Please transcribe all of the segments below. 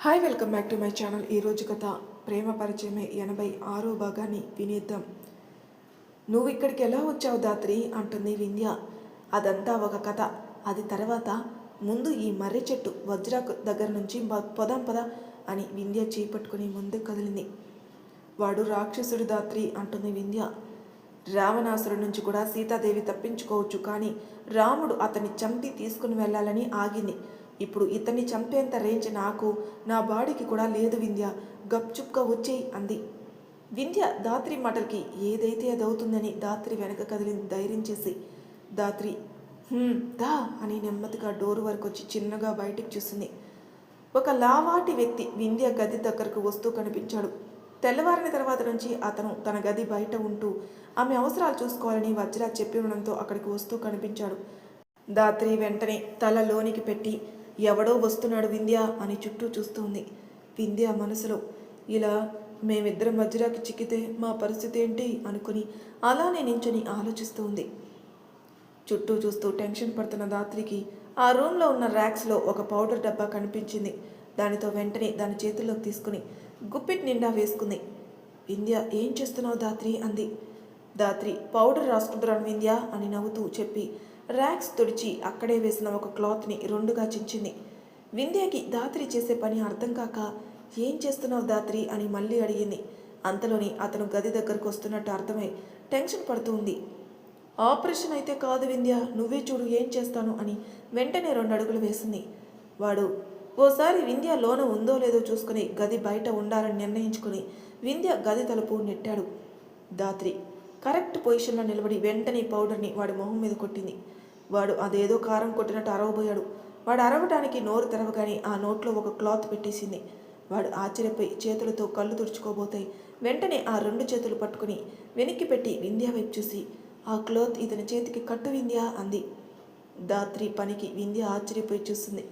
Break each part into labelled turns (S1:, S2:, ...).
S1: Hi welcome back to my channel ఈరోజు కథ ప్రేమ పరిచయమే ఎనభై ఆరో భాగాన్ని వినేద్దాం. నువ్వు ఇక్కడికి ఎలా వచ్చావు దాత్రి? అంటుంది వింధ్య. అదంతా ఒక కథ. అది తర్వాత ముందు ఈ మర్రి చెట్టు వజ్రాకు దగ్గర నుంచి మ- పొదాం పద అని వింధ్య చేపట్టుకుని ముందుకు కదిలింది. వాడు రాక్షసుడు దాత్రి అంటుంది వింధ్య. రావణాసురుడి నుంచి కూడా సీతాదేవి తప్పించుకోవచ్చు కానీ రాముడు అతన్ని చంపి తీసుకుని వెళ్ళాలని ఆగింది. ఇప్పుడు ఇతన్ని చంపేంత రేంజ్ నాకు నా బాడీకి కూడా లేదు వింధ్య. గప్చుప్గా వచ్చేయి అంది. వింధ్య దాత్రి మాటలకి ఏదైతే అది అవుతుందని దాత్రి వెనక కదిలింది ధైర్యం చేసి. దాత్రి దా అని నెమ్మదిగా డోర్ వరకు వచ్చి చిన్నగా బయటికి చూసింది. ఒక లావాటి వ్యక్తి వింధ్య గది దగ్గరకు వస్తూ కనిపించాడు. తెల్లవారిన తర్వాత నుంచి అతను తన గది బయట ఉంటూ ఆమె అవసరాలు చూసుకోవాలని వజ్రా చెప్పి ఉండడంతో అక్కడికి వస్తూ కనిపించాడు. దాత్రి వెంటనే తల లోనికి పెట్టి ఎవడో వస్తున్నాడు వింధ్య అని చుట్టూ చూస్తుంది. వింధ్య మనసులో ఇలా మేమిద్దరం మధ్యరాకి చిక్కితే మా పరిస్థితి ఏంటి? అనుకుని అలానే నించుని ఆలోచిస్తూ ఉంది చుట్టూ చూస్తూ టెన్షన్ పడుతున్న దాత్రికి ఆ రూమ్లో ఉన్న ర్యాక్స్లో ఒక పౌడర్ డబ్బా కనిపించింది. దానితో వెంటనే దాని చేతుల్లోకి తీసుకుని గుప్పిట్ నిండా వేసుకుంది. వింధ్య ఏం చేస్తున్నావు దాత్రి అంది. దాత్రి పౌడర్ రాసుకుంటున్నాను వింధ్య అని నవ్వుతూ చెప్పి ర్యాక్స్ తుడిచి అక్కడే వేసిన ఒక క్లాత్ని రెండుగా చించింది. వింధ్యాకి దాత్రి చేసే పని అర్థం కాక ఏం చేస్తున్నావు దాత్రి? అని మళ్ళీ అడిగింది. అంతలోని అతను గది దగ్గరకు వస్తున్నట్టు అర్థమై టెన్షన్ పడుతూ ఉంది. ఆపరేషన్ అయితే కాదు వింధ్య నువ్వే చూడు ఏం చేస్తాను అని వెంటనే రెండు అడుగులు వేసింది. వాడు ఓసారి వింధ్య లోన ఉందో లేదో చూసుకుని గది బయట ఉండాలని నిర్ణయించుకుని వింధ్య గది తలుపు నెట్టాడు. దాత్రి కరెక్ట్ పొజిషన్లో నిలబడి వెంటనే పౌడర్ని వాడి మొహం మీద కొట్టింది. వాడు అదేదో కారం కొట్టినట్టు అరవబోయాడు. వాడు అరవటానికి నోరు తెరవగానే ఆ నోట్లో ఒక క్లాత్ పెట్టేసింది. వాడు ఆశ్చర్యపోయి చేతులతో కళ్ళు తుడుచుకోబోతాయి. వెంటనే ఆ రెండు చేతులు పట్టుకుని వెనక్కి పెట్టి వింధ్య వైపు చూసి ఆ క్లాత్ ఇతని చేతికి కట్టు వింధ్యా అంది. దాత్రి పనికి వింధ్య ఆశ్చర్యపోయి చూస్తుంది.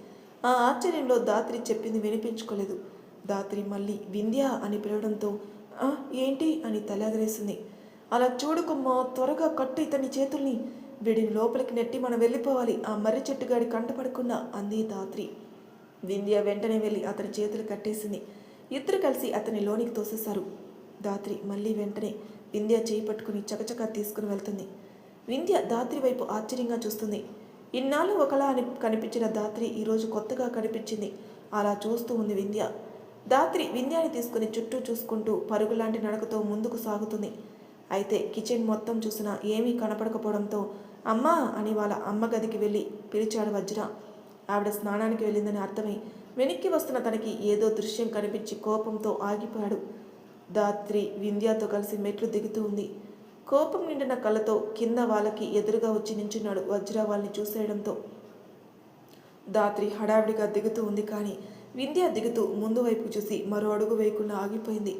S1: ఆ ఆశ్చర్యంలో దాత్రి చెప్పింది వినిపించుకోలేదు. దాత్రి మళ్ళీ వింధ్య అని పిలవడంతో ఏంటి? అని తలెగరేసింది. అలా చూడుకుమ్మా త్వరగా కట్టు ఇతని చేతుల్ని. వీడిని లోపలికి నెట్టి మనం వెళ్ళిపోవాలి. ఆ మర్రి చెట్టుగాడి కంటపడకుండా అంది దాత్రి వింధ్య వెంటనే వెళ్ళి అతని చేతులు కట్టేసింది. ఇద్దరు కలిసి అతని లోనికి తోసేశారు. దాత్రి మళ్ళీ వెంటనే వింధ్య చేయి పట్టుకుని చకచకా తీసుకుని వెళ్తుంది. వింధ్య దాత్రి వైపు ఆశ్చర్యంగా చూస్తుంది. ఇన్నాళ్ళు ఒకలా అని కనిపించిన దాత్రి ఈరోజు కొత్తగా కనిపించింది. అలా చూస్తూ ఉంది వింధ్య. దాత్రి వింధ్యాని తీసుకుని చుట్టూ చూసుకుంటూ పరుగులాంటి నడకతో ముందుకు సాగుతుంది. అయితే కిచెన్ మొత్తం చూసినా ఏమీ కనపడకపోవడంతో అమ్మా అని వాళ్ళ అమ్మ గదికి వెళ్ళి పిలిచాడు వజ్ర. ఆవిడ స్నానానికి వెళ్ళిందని అర్థమై వెనక్కి వస్తున్న తనకి ఏదో దృశ్యం కనిపించి కోపంతో ఆగిపోయాడు. దాత్రి వింధ్యాతో కలిసి మెట్లు దిగుతూ ఉంది. కోపం నిండిన కళ్ళతో కింద వాళ్ళకి ఎదురుగా వచ్చి నించున్నాడు వజ్ర వాళ్ళని చూసేయడంతో. దాత్రి హడావిడిగా దిగుతూ ఉంది కానీ వింధ్య దిగుతూ ముందు వైపు చూసి మరో అడుగు వేయకుండా ఆగిపోయింది.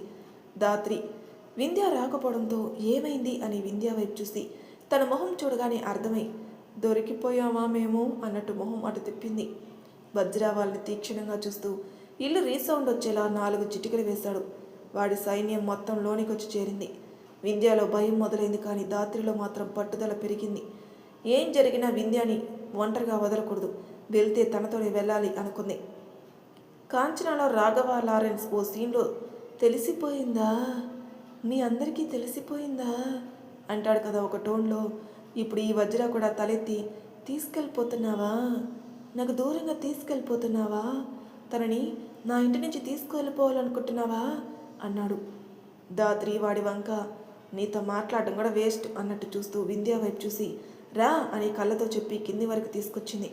S1: దాత్రి వింధ్య రాకపోవడంతో ఏమైంది అని వింధ్య వైపు చూసి తన మొహం చూడగానే అర్థమై దొరికిపోయామా మేము? అన్నట్టు మొహం అటు తిప్పింది. వజ్రా వాళ్ళని తీక్షణంగా చూస్తూ ఇల్లు రీసౌండ్ వచ్చేలా నాలుగు చిటికలు వేశాడు. వాడి సైన్యం మొత్తం లోనికి వచ్చి చేరింది. వింధ్యాలో భయం మొదలైంది కానీ దాత్రిలో మాత్రం పట్టుదల పెరిగింది. ఏం జరిగినా వింధ్యాని ఒంటరిగా వదలకూడదు. వెళ్తే తనతోనే వెళ్ళాలి అనుకుంది. కాంచనాలో రాఘవ లారెన్స్ ఓ సీన్లో తెలిసిపోయిందా? మీ అందరికీ తెలిసిపోయిందా? అంటాడు కదా ఒక టోన్లో. ఇప్పుడు ఈ వజ్ర కూడా తలెత్తి తీసుకెళ్ళిపోతున్నావా? నాకు దూరంగా తీసుకెళ్ళిపోతున్నావా? తనని నా ఇంటి నుంచి తీసుకెళ్ళిపోవాలనుకుంటున్నావా? అన్నాడు. దాత్రి వాడి వంక నీతో మాట్లాడడం కూడా వేస్ట్ అన్నట్టు చూస్తూ వింధ్యా వైపు చూసి రా అని కళ్ళతో చెప్పి కింది వరకు తీసుకొచ్చింది.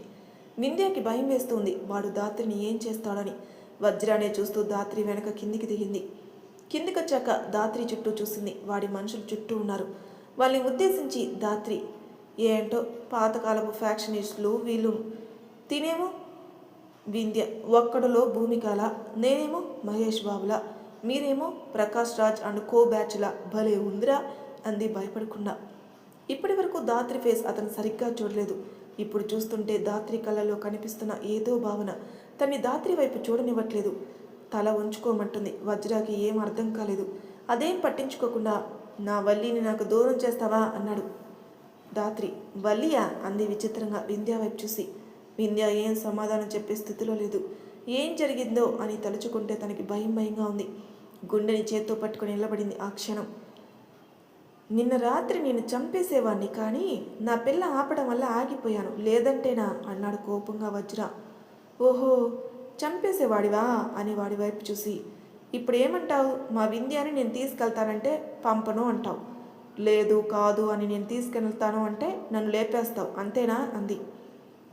S1: వింధ్యాకి భయం వేస్తుంది వాడు దాత్రిని ఏం చేస్తాడని? వజ్రానే చూస్తూ దాత్రి వెనక కిందికి దిగింది. కిందికొచ్చాక దాత్రి చుట్టూ చూసింది. వాడి మనుషులు చుట్టూ ఉన్నారు. వాళ్ళని ఉద్దేశించి దాత్రి ఏంటో పాతకాలపు ఫ్యాక్షనిస్టులు వీళ్ళు తినేమో వింధ్య ఒక్కడులో భూమికాల నేనేమో మహేష్ బాబులా మీరేమో ప్రకాష్ రాజ్ అండ్ కో బ్యాచ్లా భలే ఉందిరా అంది భయపడకుండా. ఇప్పటి వరకు దాత్రి ఫేస్ అతను సరిగ్గా చూడలేదు. ఇప్పుడు చూస్తుంటే దాత్రి కళ్ళలో కనిపిస్తున్న ఏదో భావన. తన్ని దాత్రి వైపు చూడనివ్వట్లేదు. తల ఉంచుకోమంటుంది వజ్రాకి ఏం అర్థం కాలేదు. అదేం పట్టించుకోకుండా నా వల్లిని నాకు దూరం చేస్తావా? అన్నాడు దాత్రి వల్లియా? అంది విచిత్రంగా వింధ్యా వైపు చూసి. వింధ్య ఏం సమాధానం చెప్పే స్థితిలో లేదు. ఏం జరిగిందో? అని తలుచుకుంటే తనకి భయం భయంగా ఉంది. గుండెని చేత్తో పట్టుకొని నిలబడింది ఆ క్షణం. నిన్న రాత్రి నేను చంపేసేవాణ్ణి కానీ నా పిల్ల ఆపడం వల్ల ఆగిపోయాను. లేదంటేనా? అన్నాడు కోపంగా వజ్ర. ఓహో! చంపేసేవాడివా? అని వాడి వైపు చూసి ఇప్పుడు ఏమంటావు? మా వింధ్యాని నేను తీసుకెళ్తానంటే పంపను అంటావు. లేదు కాదు అని నేను తీసుకెళ్తాను అంటే నన్ను లేపేస్తావు అంతేనా? అంది.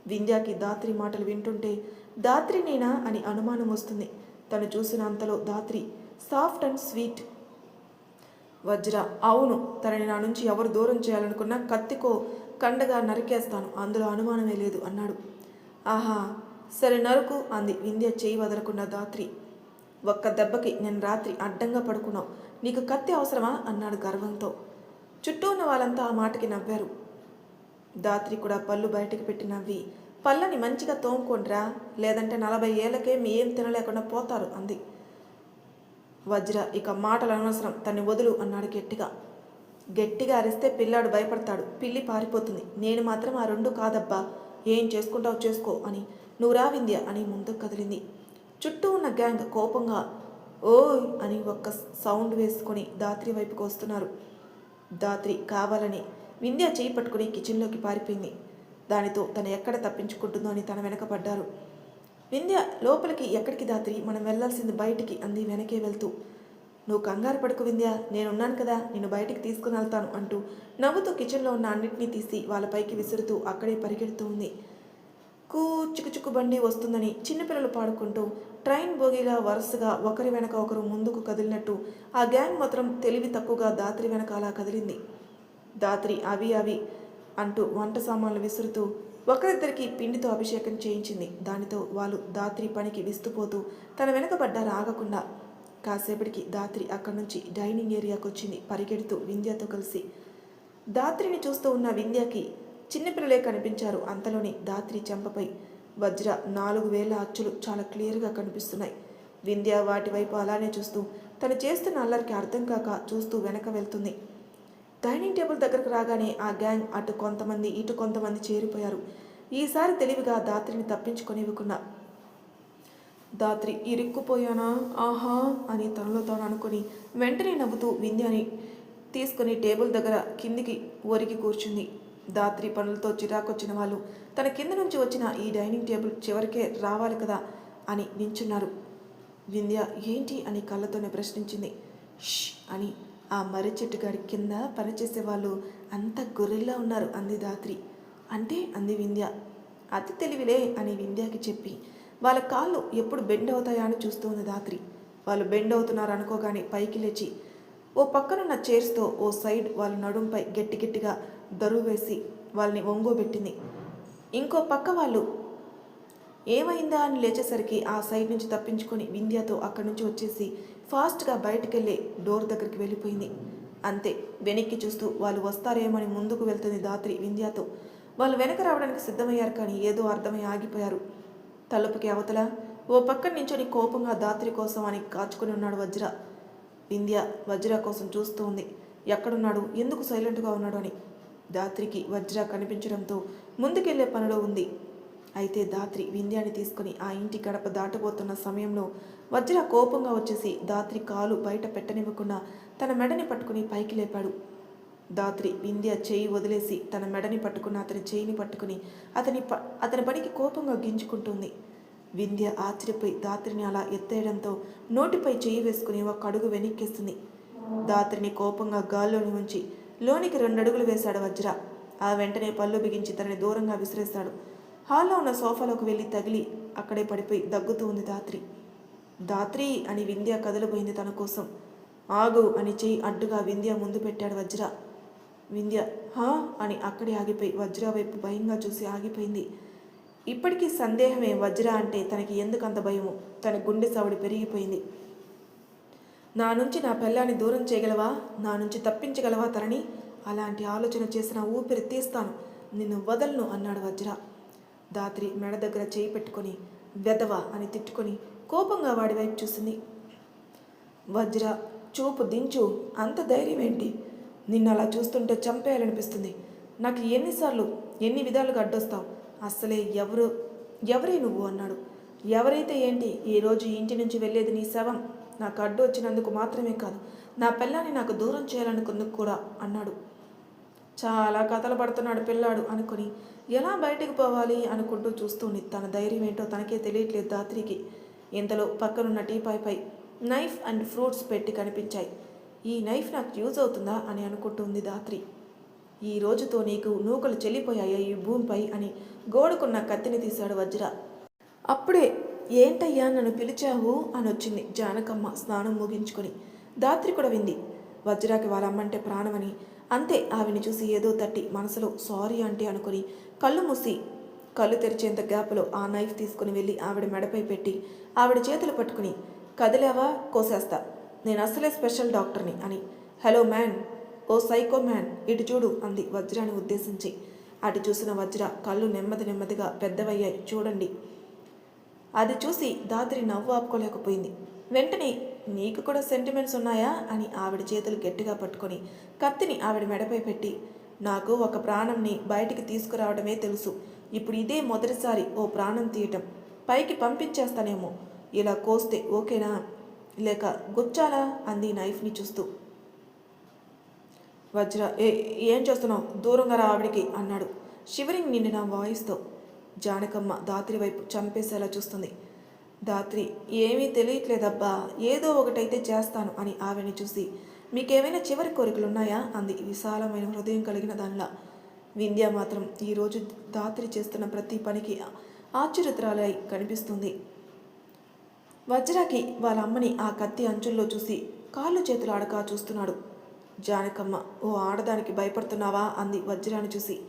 S1: వింధ్యాకి దాత్రి మాటలు వింటుంటే దాత్రి నేనా? అని అనుమానం వస్తుంది. తను చూసిన అంతలో దాత్రి సాఫ్ట్ అండ్ స్వీట్. వజ్ర అవును తనని నా నుంచి ఎవరు దూరం చేయాలనుకున్నా కత్తికో కండగా నరికేస్తాను అందులో అనుమానమే లేదు అన్నాడు. ఆహా సరే నరుకు అంది. వింధ్య చేయి వదలకున్న దాత్రి. ఒక్క దెబ్బకి నేను రాత్రి అడ్డంగా పడుకున్నావు నీకు కత్తి అవసరమా? అన్నాడు గర్వంతో. చుట్టూ ఉన్న వాళ్ళంతా ఆ మాటకి నవ్వారు. దాత్రి కూడా పళ్ళు బయటకు పెట్టి నవ్వి పళ్ళని మంచిగా తోముకోండిరా లేదంటే నలభై ఏళ్ళకే మీ ఏం తినలేకుండా పోతారు అంది. వజ్ర ఇక మాటలు అనవసరం తన్ని వదులు అన్నాడు గట్టిగా. గట్టిగా అరిస్తే పిల్లాడు భయపడతాడు పిల్లి పారిపోతుంది. నేను మాత్రం ఆ రెండు కాదబ్బా ఏం చేసుకుంటావు చేసుకో అని నువ్వు రా వింధ్య అని ముందుకు కదిలింది. చుట్టూ ఉన్న గ్యాంగ్ కోపంగా ఓయ్ అని ఒక్క సౌండ్ వేసుకొని దాత్రి వైపుకు వస్తున్నారు. దాత్రి కావాలని వింధ్య చేయి పట్టుకుని కిచెన్లోకి పారిపోయింది. దానితో తను ఎక్కడ తప్పించుకుంటుందో అని తన వెనక పడ్డారు వింధ్య లోపలికి ఎక్కడికి దాత్రి మనం వెళ్ళాల్సింది బయటికి అంది వెనకే వెళ్తూ. నువ్వు కంగారు పడుకు వింధ్య నేనున్నాను కదా నేను బయటికి తీసుకుని వెళ్తాను అంటూ నవ్వుతూ కిచెన్లో ఉన్న అన్నింటినీ తీసి వాళ్ళపైకి విసురుతూ అక్కడే పరిగెడుతూ ఉంది. కూ చిక్కుచుక్కు బండి వస్తుందని చిన్నపిల్లలు పాడుకుంటూ ట్రైన్ బోగిలా వరుసగా ఒకరి వెనక ఒకరు ముందుకు కదిలినట్టు ఆ గ్యాంగ్ మాత్రం తెలివి తక్కువగా దాత్రి వెనక అలా కదిలింది. దాత్రి అవి అవి అంటూ వంట సామాన్లు విసురుతూ ఒకరిద్దరికి పిండితో అభిషేకం చేయించింది. దానితో వాళ్ళు దాత్రి పనికి విస్తుపోతూ తన వెనకబడ్డారు ఆగకుండా కాసేపటికి దాత్రి అక్కడి నుంచి డైనింగ్ ఏరియాకు వచ్చింది పరిగెడుతూ వింధ్యతో కలిసి దాత్రిని చూస్తూ ఉన్న వింధ్యకి చిన్నపిల్లలే కనిపించారు అంతలోని దాత్రి చెంపపై. వజ్ర నాలుగు వేల అచ్చులు చాలా క్లియర్గా కనిపిస్తున్నాయి. వింధ్య వాటి వైపు అలానే చూస్తూ తను చేస్తున్న అల్లరికి అర్థం కాక చూస్తూ వెనక వెళ్తుంది. డైనింగ్ టేబుల్ దగ్గరకు రాగానే ఆ గ్యాంగ్ అటు కొంతమంది ఇటు కొంతమంది చేరిపోయారు. ఈసారి తెలివిగా దాత్రిని తప్పించుకొనివ్వకున్నా దాత్రి ఇరుక్కుపోయానా? ఆహా! అని తనలో తాను అనుకుని వెంటనే నవ్వుతూ వింధ్యని తీసుకుని టేబుల్ దగ్గర కిందికి ఒరిగి కూర్చుంది. దాత్రి పనులతో చిరాకొచ్చిన వాళ్ళు తన కింద నుంచి వచ్చిన ఈ డైనింగ్ టేబుల్ చివరికే రావాలి కదా అని నించున్నారు. వింధ్య ఏంటి అని కళ్ళతోనే ప్రశ్నించింది. ష్ అని ఆ మర్రి చెట్టు గారి కింద పనిచేసే వాళ్ళు అంత గొర్రెల్లా ఉన్నారు అంది దాత్రి. అంటే అంది వింధ్య. అతి తెలివిలే అని వింధ్యకి చెప్పి వాళ్ళ కాళ్ళు ఎప్పుడు బెండ్ అవుతాయా అని చూస్తోంది దాత్రి. వాళ్ళు బెండ్ అవుతున్నారు అనుకోగానే పైకి లేచి ఓ పక్కనున్న చైర్స్తో ఓ సైడ్ వాళ్ళ నడుంపై గట్టి గట్టిగా దరువు వేసి వాళ్ళని ఒంగోబెట్టింది. ఇంకో పక్క వాళ్ళు ఏమైందా అని లేచేసరికి ఆ సైడ్ నుంచి తప్పించుకొని వింధ్యతో అక్కడి నుంచి వచ్చేసి ఫాస్ట్గా బయటికెళ్ళి డోర్ దగ్గరికి వెళ్ళిపోయింది. అంతే వెనక్కి చూస్తూ వాళ్ళు వస్తారేమని ముందుకు వెళ్తుంది దాత్రి వింధ్యాతో. వాళ్ళు వెనక రావడానికి సిద్ధమయ్యారు కానీ ఏదో అర్థమై ఆగిపోయారు. తలుపుకి అవతల ఓ పక్కన నించొని కోపంగా దాత్రి కోసం అని కాచుకుని ఉన్నాడు వజ్ర. వింధ్య వజ్ర కోసం చూస్తూ ఉంది. ఎక్కడున్నాడు? ఎందుకు సైలెంట్గా ఉన్నాడు అని దాత్రికి వజ్ర కనిపించడంతో ముందుకెళ్ళే పనిలో ఉంది. అయితే దాత్రి వింధ్యాని తీసుకుని ఆ ఇంటి గడప దాటబోతున్న సమయంలో వజ్ర కోపంగా వచ్చేసి దాత్రి కాలు బయట పెట్టనివ్వకుండా తన మెడని పట్టుకుని పైకి లేపాడు. దాత్రి వింధ్య చేయి వదిలేసి తన మెడని పట్టుకున్న అతని చేయిని పట్టుకుని అతని ప అతని పనికి కోపంగా గింజుకుంటుంది. వింధ్య ఆశ్చర్యపోయి దాత్రిని అలా ఎత్తేయడంతో నోటిపై చేయి వేసుకుని ఒక అడుగు వెనక్కేస్తుంది. దాత్రిని కోపంగా గాల్లోని ఉంచి లోనికి రెండు అడుగులు వేశాడు వజ్ర. ఆ వెంటనే పళ్ళు బిగించి తనని దూరంగా విసిరేస్తాడు హాల్లో ఉన్న సోఫాలోకి వెళ్ళి తగిలి అక్కడే పడిపోయి దగ్గుతూ ఉంది దాత్రి దాత్రి అని వింధ్య కదలిపోయింది తన కోసం. ఆగు అని చెయ్యి అడ్డుగా వింధ్య ముందు పెట్టాడు వజ్ర. వింధ్య హా అని అక్కడే ఆగిపోయి వజ్ర వైపు భయంగా చూసి ఆగిపోయింది. ఇప్పటికీ సందేహమే వజ్ర అంటే తనకి ఎందుకంత భయము? భయమో తన గుండె సవడి పెరిగిపోయింది. నా నుంచి నా పిల్లాన్ని దూరం చేయగలవా? నా నుంచి తప్పించగలవా తరణి? అలాంటి ఆలోచన చేసిన ఊపిరి తీస్తాను. నిన్ను వదలను అన్నాడు వజ్ర. దాత్రి మెడ దగ్గర చేయి పెట్టుకొని వెదవా అని తిట్టుకొని కోపంగా వాడి వైపు చూసింది. వజ్ర చూపు దించు. అంత ధైర్యం ఏంటి? నిన్ను అలా చూస్తుంటే చంపేయాలనిపిస్తుంది. నాకు ఎన్నిసార్లు ఎన్ని విధాలుగా అడ్డొస్తావు? అస్సలే ఎవరు ఎవరే నువ్వు అన్నాడు. ఎవరైతే ఏంటి ఈరోజు ఇంటి నుంచి వెళ్ళేది నీ శవం? నాకు అడ్డు వచ్చినందుకు మాత్రమే కాదు నా పిల్లని నాకు దూరం చేయాలనుకుందుకు కూడా అన్నాడు. చాలా కథలు పడుతున్నాడు పిల్లాడు అనుకుని ఎలా బయటికి పోవాలి అనుకుంటూ చూస్తుంది. తన ధైర్యం ఏంటో తనకే తెలియట్లేదు దాత్రికి. ఇంతలో పక్కనున్న టీపాయ్పై నైఫ్ అండ్ ఫ్రూట్స్ పెట్టి కనిపించాయి. ఈ నైఫ్ నాకు యూజ్ అవుతుందా అని అనుకుంటుంది దాత్రి. ఈ రోజుతో నీకు నూకలు చెల్లిపోయాయి ఈ భూమిపై అని గోడుకున్న కత్తిని తీశాడు వజ్ర. అప్పుడే ఏంటయ్యా నన్ను పిలిచావు? అని వచ్చింది జానకమ్మ స్నానం ముగించుకొని. దాత్రి కూడా వింది. వజ్రాకి వాళ్ళ అమ్మంటే ప్రాణమని. అంతే ఆవిని చూసి ఏదో తట్టి మనసులో సారీ అంటే అనుకుని కళ్ళు మూసి కళ్ళు తెరిచేంత గ్యాప్లో ఆ నైఫ్ తీసుకుని వెళ్ళి ఆవిడ మెడపై పెట్టి ఆవిడ చేతులు పట్టుకుని కదిలేవా? కోసేస్తా. నేను అసలే స్పెషల్ డాక్టర్ని అని. Hello man. ఓ సైకో మ్యాన్. ఇటు చూడు అంది వజ్రాన్ని ఉద్దేశించి. అటు చూసిన వజ్ర కళ్ళు నెమ్మది నెమ్మదిగా పెద్దవయ్యాయి. చూడండి. అది చూసి దాత్రి నవ్వు ఆపుకోలేకపోయింది. వెంటనే నీకు కూడా సెంటిమెంట్స్ ఉన్నాయా? అని ఆవిడ చేతులు గట్టిగా పట్టుకొని కత్తిని ఆవిడ మెడపై పెట్టి నాకు ఒక ప్రాణంని బయటికి తీసుకురావడమే తెలుసు. ఇప్పుడు ఇదే మొదటిసారి ఓ ప్రాణం తీయటం. పైకి పంపించేస్తానేమో. ఇలా కోస్తే ఓకేనా? లేక గుచ్చాలా? అంది నైఫ్ని చూస్తూ. వజ్ర ఏ ఏం చేస్తున్నావు? దూరంగా రా ఆవిడికి అన్నాడు. షివరింగ్ నిండిన వాయిస్తో జానకమ్మ దాత్రి వైపు చంపేసేలా చూస్తుంది. దాత్రి ఏమీ తెలియట్లేదబ్బా ఏదో ఒకటైతే చేస్తాను అని ఆవిడని చూసి మీకేమైనా చివరి కోరికలు ఉన్నాయా అంది విశాలమైన హృదయం కలిగిన దానిలా. వింధ్య మాత్రం ఈరోజు దాత్రి చేస్తున్న ప్రతి పనికి ఆశ్చర్యతరాలై కనిపిస్తుంది. వజ్రాకి వాళ్ళ అమ్మని ఆ కత్తి అంచుల్లో చూసి కాళ్ళు చేతులు ఆడక చూస్తున్నాడు. జానకమ్మ ఓ ఆడదానికి భయపడుతున్నావా? అంది వజ్రాన్ని చూసి.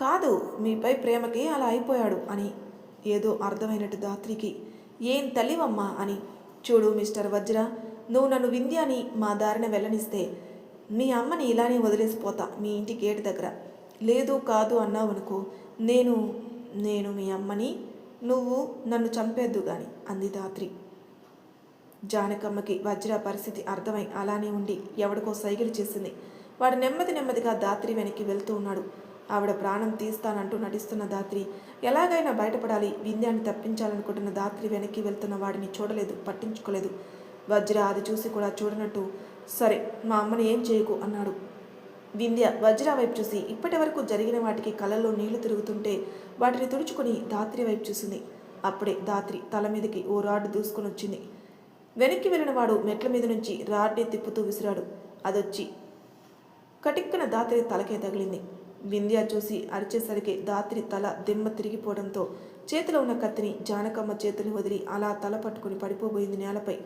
S1: కాదు మీపై ప్రేమకి అలా అయిపోయాడు అని. ఏదో అర్థమైనట్టు దాత్రికి. ఏం తల్లివమ్మా అని. చూడు మిస్టర్ వజ్ర నువ్వు నన్ను వింధ్యాని మా దారిన వెళ్ళనిస్తే మీ అమ్మని ఇలానే వదిలేసిపోతా మీ ఇంటి గేటు దగ్గర. లేదు కాదు అన్నావు అనుకో నేను నేను మీ అమ్మని నువ్వు నన్ను చంపేద్దు గాని అంది దాత్రి. జానకమ్మకి వజ్ర పరిస్థితి అర్థమై అలానే ఉండి ఎవడికో సైకిల్ చేసింది. వాడు నెమ్మది నెమ్మదిగా దాత్రి వెనక్కి వెళ్తూ ఉన్నాడు. ఆవిడ ప్రాణం తీస్తానంటూ నటిస్తున్న దాత్రి. ఎలాగైనా బయటపడాలి. వింధ్యాన్ని తప్పించాలనుకుంటున్న దాత్రి వెనక్కి వెళ్తున్న వాడిని చూడలేదు పట్టించుకోలేదు. వజ్ర అది చూసి కూడా చూడనట్టు సరే మా అమ్మని ఏం చేయకు? అన్నాడు. వింధ్య వజ్ర వైపు చూసి ఇప్పటి వరకు జరిగిన వాటికి కళ్ళల్లో నీళ్ళు తిరుగుతుంటే వాటిని తుడుచుకొని దాత్రి వైపు చూసింది. అప్పుడే దాత్రి తల మీదకి ఓ రాడ్ దూసుకొని వచ్చింది. వెనక్కి వెళ్ళిన వాడు మెట్ల మీద నుంచి రాడ్ని తిప్పుతూ విసిరాడు. అదొచ్చి కటిక్కున దాత్రి తలకే తగిలింది. వింధ్య చూసి అరిచేసరికి దాత్రి తల దిమ్మ తిరిగిపోవడంతో చేతిలో ఉన్న కత్తిని జానకమ్మ చేతులు వదిలి అలా తల పట్టుకుని పడిపోబోయింది నేలపై.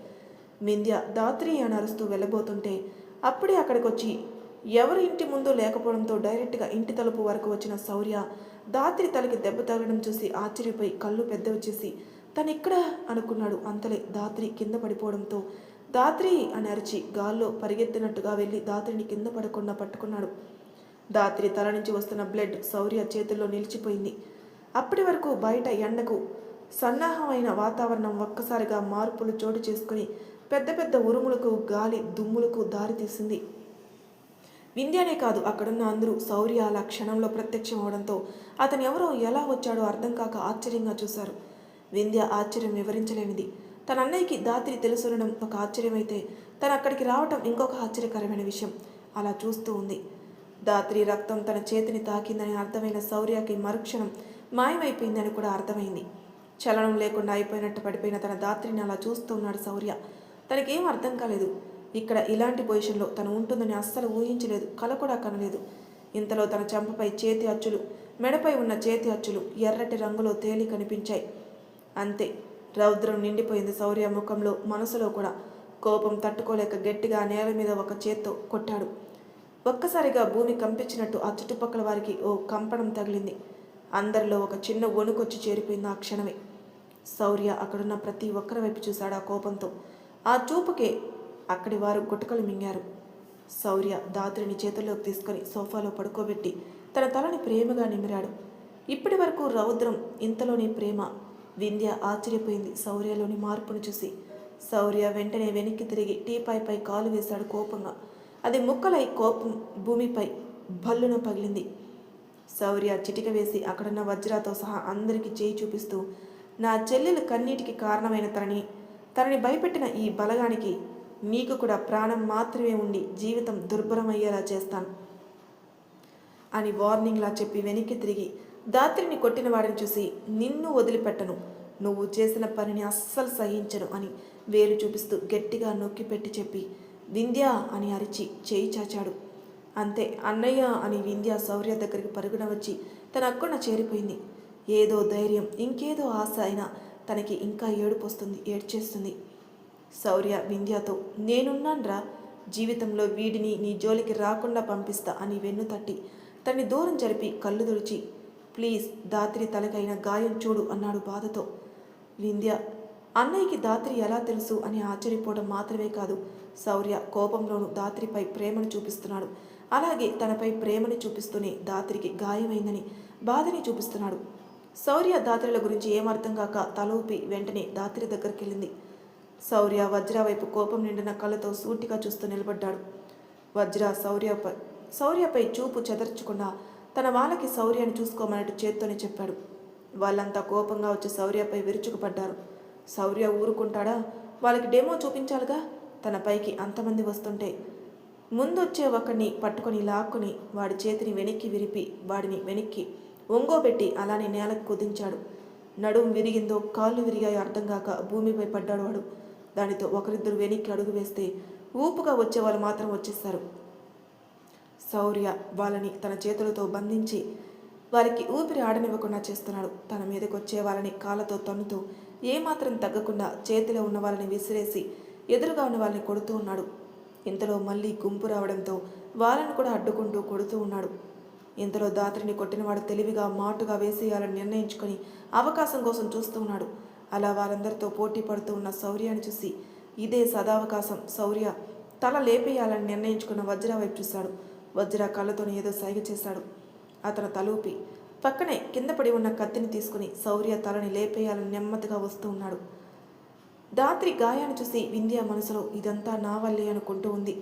S1: వింధ్య దాత్రి అని అరుస్తూ వెళ్ళబోతుంటే అప్పుడే అక్కడికొచ్చి ఎవరు ఇంటి ముందు లేకపోవడంతో డైరెక్ట్గా ఇంటి తలుపు వరకు వచ్చిన శౌర్య దాత్రి తలకి దెబ్బ తగలడం చూసి ఆశ్చర్యపోయి కళ్ళు పెద్దవి చేసి తను ఇక్కడ అనుకున్నాడు అంతలే దాత్రి కింద పడిపోవడంతో. దాత్రి అని అరిచి గాల్లో పరిగెత్తినట్టుగా వెళ్ళి దాత్రిని కింద పడకుండా పట్టుకున్నాడు. దాత్రి తల నుంచి వస్తున్న బ్లడ్ శౌర్య చేతుల్లో నిలిచిపోయింది. అప్పటి వరకు బయట ఎండకు సన్నాహమైన వాతావరణం ఒక్కసారిగా మార్పులు చోటు చేసుకుని పెద్ద పెద్ద ఉరుములకు గాలి దుమ్ములకు దారితీసింది వింధ్యనే కాదు అక్కడున్న అందరూ శౌర్య అలా క్షణంలో ప్రత్యక్షం అవడంతో అతను ఎవరో ఎలా వచ్చాడో అర్థం కాక ఆశ్చర్యంగా చూశారు. వింధ్య ఆశ్చర్యం వివరించలేనిది. తన అన్నయ్యకి దాత్రి తెలుసునడం ఒక ఆశ్చర్యమైతే తను అక్కడికి రావటం ఇంకొక ఆశ్చర్యకరమైన విషయం. అలా చూస్తూ ఉంది. దాత్రి రక్తం తన చేతిని తాకిందని అర్థమైన శౌర్యకి మరుక్షణం మాయమైపోయిందని కూడా అర్థమైంది. చలనం లేకుండా అయిపోయినట్టు పడిపోయిన తన దాత్రిని అలా చూస్తూ ఉన్నాడు శౌర్య. తనకేం అర్థం కాలేదు. ఇక్కడ ఇలాంటి పొజిషన్లో తను ఉంటుందని అస్సలు ఊహించలేదు. కల కూడా కనలేదు. ఇంతలో తన చెంపపై చేతి అచ్చులు మెడపై ఉన్న చేతి అచ్చులు ఎర్రటి రంగులో తేలి కనిపించాయి. అంతే. రౌద్రం నిండిపోయింది శౌర్య ముఖంలో మనసులో కూడా. కోపం తట్టుకోలేక గట్టిగా నేల మీద ఒక చేత్తో కొట్టాడు. ఒక్కసారిగా భూమి కంపించినట్టు ఆ చుట్టుపక్కల వారికి ఓ కంపణం తగిలింది. అందరిలో ఒక చిన్న వణుకొచ్చి చేరిపోయింది ఆ క్షణమే. శౌర్య అక్కడున్న ప్రతి ఒక్కరి వైపు చూశాడు ఆ కోపంతో. ఆ చూపుకే అక్కడి వారు గుటకలు మింగారు. శౌర్య దాత్రిని చేతుల్లోకి తీసుకొని సోఫాలో పడుకోబెట్టి తన తలని ప్రేమగా నిమిరాడు. ఇప్పటి వరకు రౌద్రం ఇంతలోని ప్రేమ వింధ్య ఆశ్చర్యపోయింది శౌర్యలోని మార్పును చూసి. శౌర్య వెంటనే వెనక్కి తిరిగి టీపాయ్పై కాలు వేశాడు కోపంగా. అది ముక్కలై కోపం భూమిపై భల్లున పగిలింది. శౌర్య చిటిక వేసి అక్కడున్న వజ్రాతో సహా అందరికీ చేయి చూపిస్తూ నా చెల్లెలు కన్నీటికి కారణమైన తనని తనని భయపెట్టిన ఈ బలగానికి నీకు కూడా ప్రాణం మాత్రమే ఉండి జీవితం దుర్భరమయ్యేలా చేస్తాను. అని వార్నింగ్లా చెప్పి వెనక్కి తిరిగి దాత్రిని కొట్టిన వాడిని చూసి నిన్ను వదిలిపెట్టను. నువ్వు చేసిన పనిని అస్సలు సహించను అని వేలు చూపిస్తూ గట్టిగా నొక్కి పెట్టి చెప్పి వింధ్య అని అరిచి చేయి చాచాడు. అంతే అన్నయ్య అని వింధ్య శౌర్య దగ్గరికి పరుగున వచ్చి తన అక్కున చేరిపోయింది. ఏదో ధైర్యం ఇంకేదో ఆశ అయినా తనకి ఇంకా ఏడుపు వస్తుంది ఏడ్చేస్తుంది. శౌర్య వింధ్యతో నేనున్నాన్రా జీవితంలో వీడిని నీ జోలికి రాకుండా పంపిస్తా అని వెన్ను తట్టి తన్ని దూరం జరిపి కళ్ళు తుడిచి ప్లీజ్ దాత్రి తలకైన గాయం చూడు అన్నాడు బాధతో. వింధ్య అన్నయ్యకి దాత్రి ఎలా తెలుసు అని ఆశ్చర్యపోవడం మాత్రమే కాదు. శౌర్య కోపంలోనూ దాత్రిపై ప్రేమను చూపిస్తున్నాడు. అలాగే తనపై ప్రేమని చూపిస్తూనే దాత్రికి గాయమైందని బాధని చూపిస్తున్నాడు. శౌర్య దాత్రిల గురించి ఏమర్థం కాక తల ఊపి వెంటనే దాత్రి దగ్గరికి వెళ్ళింది శౌర్య వజ్ర వైపు కోపం నిండిన కళ్ళతో సూటిగా చూస్తూ నిలబడ్డాడు. వజ్ర శౌర్యపై శౌర్యపై చూపు చెదర్చకుండా తన వాళ్ళకి శౌర్యాన్ని చూసుకోమన్నట్టు చేత్తోనే చెప్పాడు. వాళ్ళంతా కోపంగా వచ్చి శౌర్యపై విరుచుకుపడ్డారు. శౌర్య ఊరుకుంటాడా? వాళ్ళకి డెమో చూపించాలిగా? తన పైకి అంతమంది వస్తుంటే. ముందొచ్చే ఒకడిని పట్టుకొని లాక్కుని వాడి చేతిని వెనక్కి విరిపి వాడిని వెనక్కి ఒంగోబెట్టి అలానే నేలకు కుదించాడు. నడుం విరిగిందో కాళ్ళు విరిగాయో అర్థం కాక భూమిపై పడ్డాడు వాడు. దానితో ఒకరిద్దరు వెనక్కి అడుగు వేస్తే ఊపుగా వచ్చే వాళ్ళు మాత్రం వచ్చేస్తారు. శౌర్య వాళ్ళని తన చేతులతో బంధించి వారికి ఊపిరి ఆడనివ్వకుండా చేస్తున్నాడు. తన మీదకి వచ్చే వాళ్ళని కాళ్ళతో తన్నుతూ ఏమాత్రం తగ్గకుండా చేతిలో ఉన్న వాళ్ళని విసిరేసి ఎదురుగా ఉన్న వాళ్ళని కొడుతూ ఉన్నాడు. ఇంతలో మళ్ళీ గుంపు రావడంతో వాళ్ళను కూడా అడ్డుకుంటూ కొడుతూ ఉన్నాడు. ఇంతలో దాత్రిని కొట్టినవాడు తెలివిగా మాటుగా వేసేయాలని నిర్ణయించుకొని అవకాశం కోసం చూస్తూ ఉన్నాడు. అలా వారందరితో పోటీ పడుతూ ఉన్న శౌర్యాన్ని చూసి ఇదే సదావకాశం శౌర్య తల లేపేయాలని నిర్ణయించుకున్న వజ్ర వైపు చూశాడు. వజ్ర కళ్ళతోనే ఏదో సైగ చేశాడు. అతను తలూపి పక్కనే కింద పడి ఉన్న కత్తిని తీసుకుని శౌర్య తలని లేపేయాలని నెమ్మదిగా వస్తూ ఉన్నాడు. దాత్రి గాయాన్ని చూసి వింధ్య మనసులో ఇదంతా నా వల్లే అనుకుంటూ ఉంది.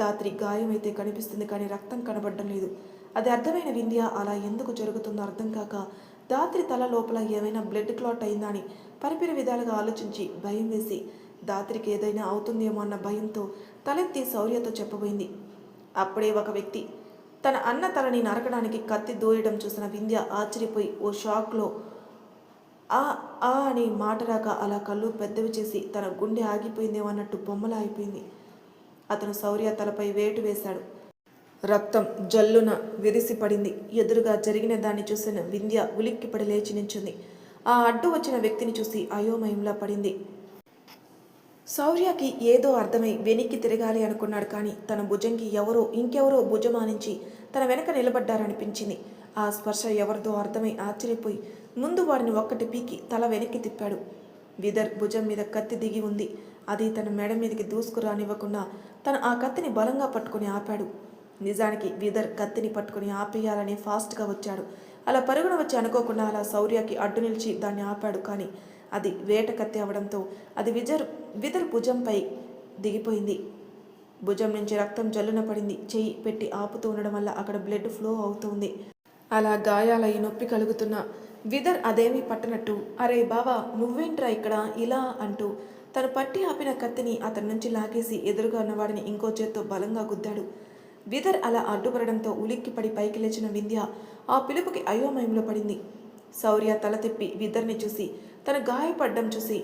S1: దాత్రి గాయం అయితే కనిపిస్తుంది కానీ రక్తం కనబడడం లేదు. అది అర్థమైన వింధ్య అలా ఎందుకు జరుగుతుందో అర్థం కాక దాత్రి తల లోపల ఏమైనా బ్లడ్ క్లాట్ అయిందా అని పరిపిరి విధాలుగా ఆలోచించి భయం వేసి దాత్రికి ఏదైనా అవుతుందేమో అన్న భయంతో తలెత్తి శౌర్యతో చెప్పబోయింది. అప్పుడే ఒక వ్యక్తి తన అన్న తలని నరకడానికి కత్తి దూయడం చూసిన వింధ్య ఆశ్చర్యపోయి ఓ షాక్లో. ఆ ఆ అని మాట రాక అలా కళ్ళు పెద్దవి చేసి తన గుండె ఆగిపోయిందేమో అన్నట్టు బొమ్మలా అయిపోయింది. అతను శౌర్య తలపై వేటు వేశాడు. రక్తం జల్లున విరిసి పడింది. ఎదురుగా జరిగిన దాన్ని చూసిన వింధ్య ఉలిక్కిపడి లేచి నించుంది. ఆ అడ్డు వచ్చిన వ్యక్తిని చూసి అయోమయంలా పడింది. శౌర్యకి ఏదో అర్థమై వెనక్కి తిరగాలి అనుకున్నాడు కానీ తన భుజంకి ఎవరో ఇంకెవరో భుజమానించి తన వెనక నిలబడ్డారనిపించింది. ఆ స్పర్శ ఎవరిదో అర్థమై ఆశ్చర్యపోయి ముందు వాడిని ఒక్కటి పీకి తల వెనక్కి తిప్పాడు. విదర్ భుజం మీద కత్తి దిగి ఉంది. అది తన మెడ మీదకి దూసుకురానివ్వకుండా తను ఆ కత్తిని బలంగా పట్టుకొని ఆపాడు. నిజానికి విదర్ కత్తిని పట్టుకొని ఆపేయాలని ఫాస్ట్గా వచ్చాడు. అలా పరుగున వచ్చి అనుకోకుండా అలా శౌర్యకి అడ్డు నిలిచి దాన్ని ఆపాడు కానీ అది వేట కత్తి అవడంతో అది విజర్ విదర్ భుజంపై దిగిపోయింది. భుజం నుంచి రక్తం జల్లున పడింది. చెయ్యి పెట్టి ఆపుతూ ఉండడం వల్ల అక్కడ బ్లడ్ ఫ్లో అవుతుంది. అలా గాయాలయ్యి నొప్పి కలుగుతున్న విదర్ అదేమీ పట్టనట్టు అరే బావా నువ్వేంట్రా ఇక్కడ ఇలా అంటూ తను పట్టి ఆపిన కత్తిని అతని నుంచి లాగేసి ఎదురుగా ఉన్నవాడిని ఇంకో చేత్తో బలంగా గుద్దాడు. విదర్ అలా అడ్డుపడడంతో ఉలిక్కిపడి పైకి లేచిన వింధ్య ఆ పిలుపుకి అయోమయంలో పడింది. శౌర్య తల తిప్పి విదర్ని చూసి తన గాయపడ్డం చూసి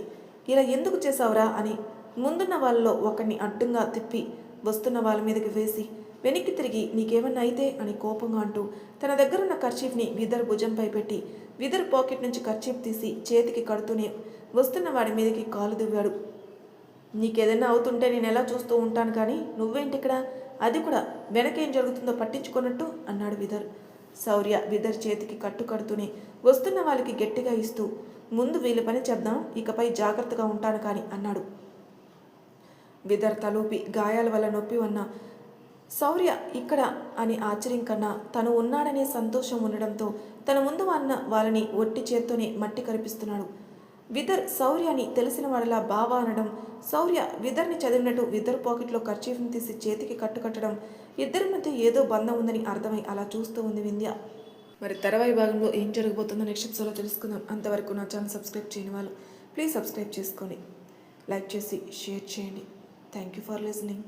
S1: ఇలా ఎందుకు చేశావురా? అని ముందున్న వాళ్ళలో ఒకరిని అడ్డంగా తిప్పి వస్తున్న వాళ్ళ మీదకి వేసి వెనక్కి తిరిగి నీకేమన్నా అయితే? అని కోపంగా అంటూ తన దగ్గరున్న కర్చీఫ్ని విదర్ భుజంపై పెట్టి విదర్ పాకెట్ నుంచి కర్చీఫ్ తీసి చేతికి కడుతూనే వస్తున్న వాడి మీదకి కాలు దువ్వాడు. నీకేదైనా అవుతుంటే నేను ఎలా చూస్తూ ఉంటాను కానీ నువ్వేంటి ఇక్కడ అది కూడా వెనకేం జరుగుతుందో పట్టించుకున్నట్టు అన్నాడు విదర్ శౌర్య విదర్ చేతికి కట్టు కడుతూనే వస్తున్న వాళ్ళకి గట్టిగా ఇస్తూ ముందు వీళ్ళ పని చెప్దాం ఇకపై జాగ్రత్తగా ఉంటాను కానీ అన్నాడు. విదర్ తలూపి గాయాల వల్ల నొప్పి ఉన్న శౌర్య ఇక్కడ అని ఆశ్చర్యం కన్నా తను ఉన్నాడనే సంతోషం ఉండడంతో తన ముందు అన్న వాళ్ళని ఒట్టి చేత్తోనే మట్టి కరిపిస్తున్నాడు. విదర్ శౌర్యని తెలిసిన వాడిలా బావా అనడం శౌర్య విదర్ని చదివినట్టు విదర్ పాకెట్లో కర్చీఫ్ని తీసి చేతికి కట్టుకట్టడం ఇద్దరి మధ్య ఏదో బంధం ఉందని అర్థమై అలా చూస్తూ ఉంది వింధ్య. మరి తర్వాయి భాగంలో ఏం జరగబోతుందో నెక్స్ట్ ఎపిసోడ్లో తెలుసుకుందాం. అంతవరకు నా ఛానల్ సబ్స్క్రైబ్ చేయని వాళ్ళు ప్లీజ్ సబ్స్క్రైబ్ చేసుకొని లైక్ చేసి షేర్ చేయండి. Thank you for listening